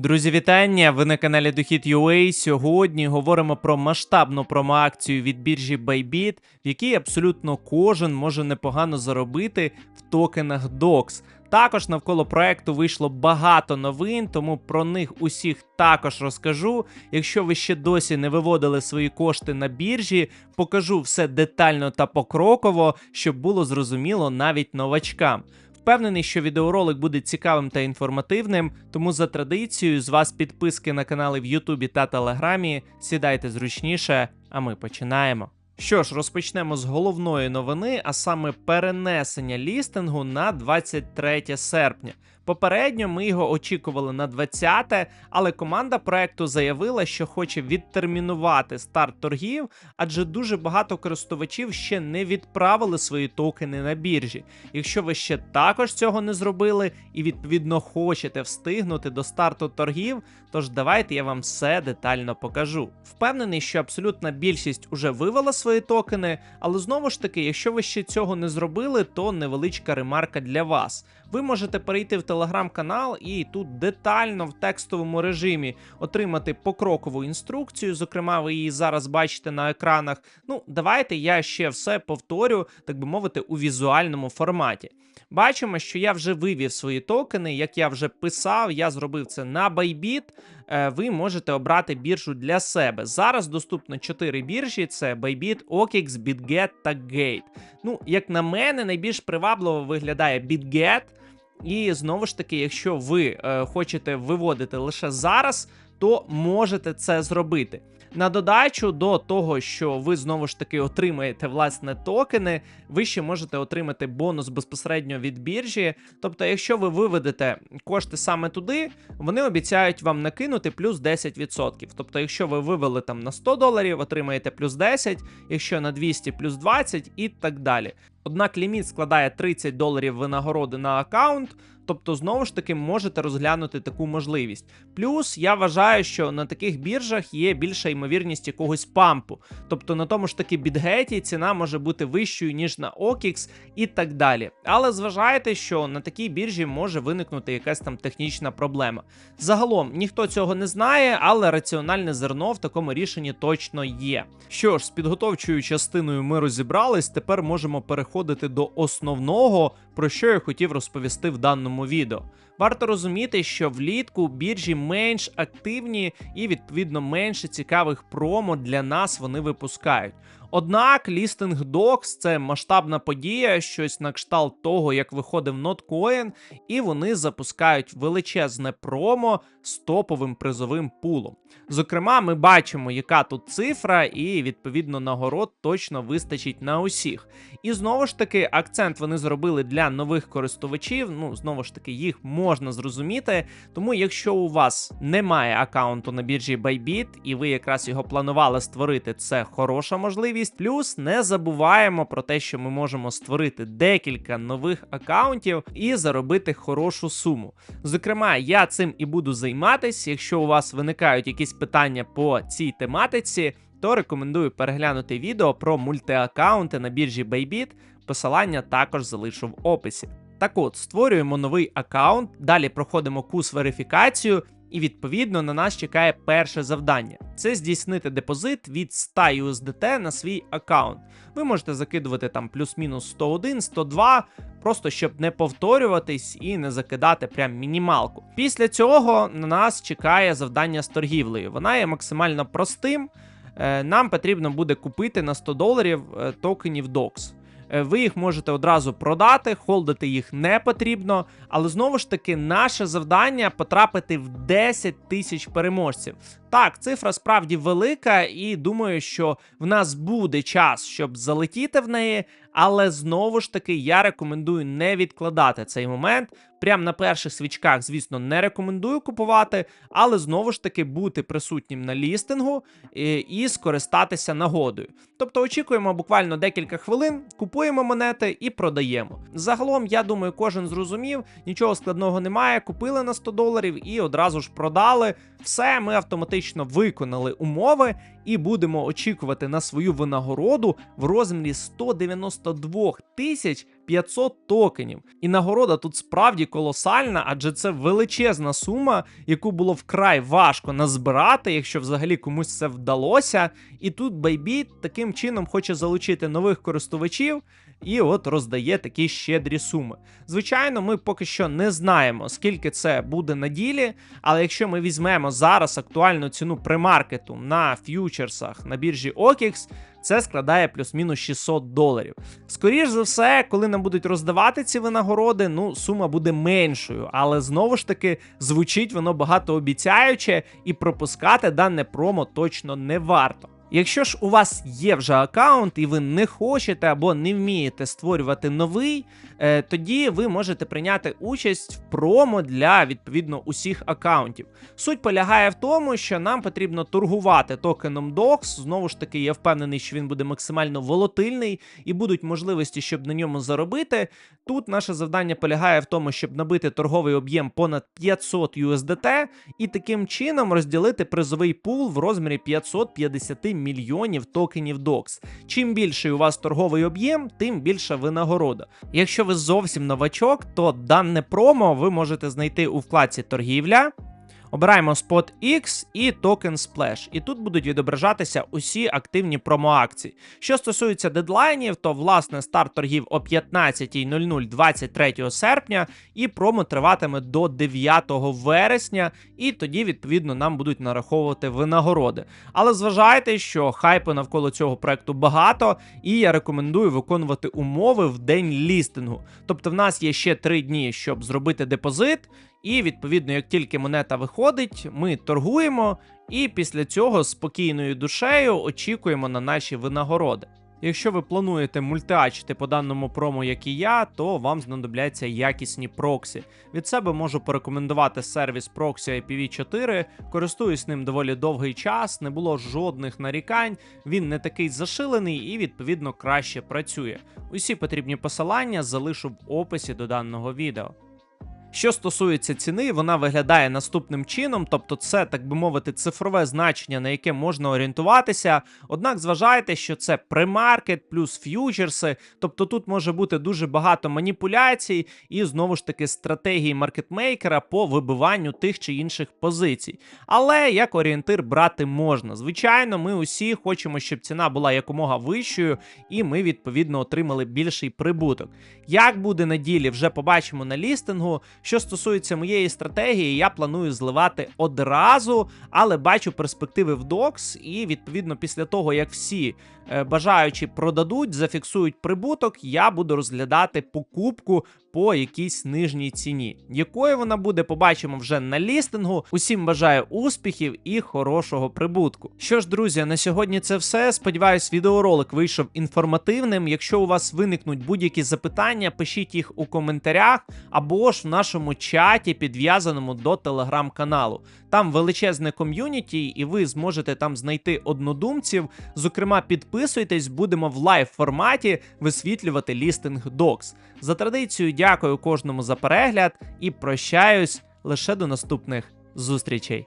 Друзі, вітання! Ви на каналі Дохід.ua. Сьогодні говоримо про масштабну промоакцію від біржі Bybit, в якій абсолютно кожен може непогано заробити в токенах DOX. Також навколо проекту вийшло багато новин, тому про них усіх також розкажу. Якщо ви ще досі не виводили свої кошти на біржі, покажу все детально та покроково, щоб було зрозуміло навіть новачкам. Впевнений, що відеоролик буде цікавим та інформативним, тому за традицією з вас підписки на канали в Ютубі та Телеграмі. Сідайте зручніше, а ми починаємо. Що ж, розпочнемо з головної новини, а саме перенесення лістингу на 23 серпня. Попередньо ми його очікували на 20, але команда проекту заявила, що хоче відтермінувати старт торгів, адже дуже багато користувачів ще не відправили свої токени на біржі. Якщо ви ще також цього не зробили і відповідно хочете встигнути до старту торгів, тож давайте я вам все детально покажу. Впевнений, що абсолютна більшість уже вивела свої токени, але знову ж таки, якщо ви ще цього не зробили, то невеличка ремарка для вас. Ви можете перейти в телеграм-канал і тут детально в текстовому режимі отримати покрокову інструкцію. Зокрема, ви її зараз бачите на екранах. Ну, давайте я ще все повторю, так би мовити, у візуальному форматі. Бачимо, що я вже вивів свої токени. Як я вже писав, я зробив це на Bybit. Е, ви можете обрати біржу для себе. Зараз доступно 4 біржі: це Bybit, OKX, BitGet та Gate. Ну, як на мене, найбільш привабливо виглядає BitGet. І знову ж таки, якщо ви е, хочете виводити лише зараз, то можете це зробити. На додачу до того, що ви знову ж таки отримаєте власне токени, ви ще можете отримати бонус безпосередньо від біржі. Тобто, якщо ви виведете кошти саме туди, вони обіцяють вам накинути плюс 10%. Тобто, якщо ви вивели там на 100 доларів, отримаєте плюс 10, якщо на 200 плюс 20 і так далі. Однак ліміт складає 30 доларів винагороди на аккаунт, тобто знову ж таки можете розглянути таку можливість. Плюс я вважаю, що на таких біржах є більша ймовірність якогось пампу. Тобто на тому ж таки бідгеті ціна може бути вищою, ніж на OKX і так далі. Але зважайте, що на такій біржі може виникнути якась там технічна проблема. Загалом ніхто цього не знає, але раціональне зерно в такому рішенні точно є. Що ж, з підготовчою частиною ми розібрались, тепер можемо переходити до основного, про що я хотів розповісти в даному відео. Варто розуміти, що влітку біржі менш активні і відповідно менше цікавих промо для нас вони випускають. Однак лістинг Docs – це масштабна подія, щось на кшталт того, як виходив NotCoin, і вони запускають величезне промо з топовим призовим пулом. Зокрема, ми бачимо, яка тут цифра, і відповідно нагород точно вистачить на усіх. І знову ж таки, акцент вони зробили для нових користувачів. Ну, знову ж таки, їх можна зрозуміти. Тому, якщо у вас немає аккаунту на біржі Bybit, і ви якраз його планували створити, це хороша можливість. Плюс не забуваємо про те, що ми можемо створити декілька нових аккаунтів і заробити хорошу суму. Зокрема, я цим і буду займатися. Якщо у вас виникають якісь питання по цій тематиці, то рекомендую переглянути відео про мультиаккаунти на біржі Bybit. Посилання також залишу в описі. Так от, створюємо новий аккаунт, далі проходимо курс верифікацію, і відповідно на нас чекає перше завдання: це здійснити депозит від 100 USDT на свій аккаунт. Ви можете закидувати там плюс-мінус 101, 102, просто щоб не повторюватись і не закидати прям мінімалку. Після цього на нас чекає завдання з торгівлею. Вона є максимально простим. Е, нам потрібно буде купити на 100 доларів е, токенів DOX. Е, ви їх можете одразу продати, холдити їх не потрібно. Але знову ж таки, наше завдання потрапити в 10 тисяч переможців. Так, цифра справді велика, і думаю, що в нас буде час, щоб залетіти в неї. Але знову ж таки, я рекомендую не відкладати цей момент. Прямо на перших свічках, звісно, не рекомендую купувати, але знову ж таки бути присутнім на лістингу і, і скористатися нагодою. Тобто очікуємо буквально декілька хвилин, купуємо монети і продаємо. Загалом, я думаю, кожен зрозумів, нічого складного немає. Купили на 100 доларів і одразу ж продали. Все, ми автоматично фактично виконали умови і будемо очікувати на свою винагороду в розмірі 192 тисяч 500 токенів. І нагорода тут справді колосальна, адже це величезна сума, яку було вкрай важко назбирати, якщо взагалі комусь це вдалося. І тут Bybit таким чином хоче залучити нових користувачів. І от роздає такі щедрі суми. Звичайно, ми поки що не знаємо, скільки це буде на ділі, але якщо ми візьмемо зараз актуальну ціну премаркету на ф'ючерсах на біржі OKX, це складає плюс-мінус 600 доларів. Скоріш за все, коли нам будуть роздавати ці винагороди, ну сума буде меншою, але знову ж таки звучить воно багато обіцяюче, і пропускати дане промо точно не варто. Якщо ж у вас є вже аккаунт і ви не хочете або не вмієте створювати новий, е, тоді ви можете прийняти участь в промо для відповідно усіх аккаунтів. Суть полягає в тому, що нам потрібно торгувати токеном DOX. Знову ж таки, я впевнений, що він буде максимально волатильний і будуть можливості, щоб на ньому заробити. Тут наше завдання полягає в тому, щоб набити торговий об'єм понад 500 USDT і таким чином розділити призовий пул в розмірі 550 мільйонів токенів DOX. Чим більший у вас торговий об'єм, тим більша винагорода. Якщо ви зовсім новачок, то дане промо ви можете знайти у вкладці торгівля. Обираємо Spot X і токен Splash. І тут будуть відображатися усі активні промоакції. Що стосується дедлайнів, то власне старт торгів о 15.00 23 серпня, і промо триватиме до 9 вересня, і тоді, відповідно, нам будуть нараховувати винагороди. Але зважайте, що хайпу навколо цього проекту багато, і я рекомендую виконувати умови в день лістингу. Тобто, в нас є ще 3 дні, щоб зробити депозит. І відповідно, як тільки монета виходить, ми торгуємо, і після цього спокійною душею очікуємо на наші винагороди. Якщо ви плануєте мультиачити по даному промо, як і я, то вам знадобляться якісні проксі. Від себе можу порекомендувати сервіс Proxy IPv4. Користуюсь ним доволі довгий час, не було жодних нарікань. Він не такий зашилений і відповідно краще працює. Усі потрібні посилання залишу в описі до даного відео. Що стосується ціни, вона виглядає наступним чином, тобто це, так би мовити, цифрове значення, на яке можна орієнтуватися. Однак зважайте, що це премаркет плюс ф'ючерси, тобто тут може бути дуже багато маніпуляцій і знову ж таки стратегії маркетмейкера по вибиванню тих чи інших позицій. Але як орієнтир брати можна. Звичайно, ми усі хочемо, щоб ціна була якомога вищою, і ми відповідно отримали більший прибуток. Як буде на ділі, вже побачимо на лістингу. Що стосується моєї стратегії, я планую зливати одразу, але бачу перспективи в DOX, і відповідно після того, як всі е, бажаючі продадуть, зафіксують прибуток, я буду розглядати покупку по якійсь нижній ціні. Якою вона буде, побачимо вже на лістингу. Усім бажаю успіхів і хорошого прибутку. Що ж, друзі, на сьогодні це все. Сподіваюсь, відеоролик вийшов інформативним. Якщо у вас виникнуть будь-які запитання, пишіть їх у коментарях або ж в нашому чаті, підв'язаному до телеграм-каналу. Там величезне ком'юніті, і ви зможете там знайти однодумців. Зокрема, підписуйтесь, будемо в лайв форматі висвітлювати лістинг докс. За традицією, дякую кожному за перегляд і прощаюсь лише до наступних зустрічей.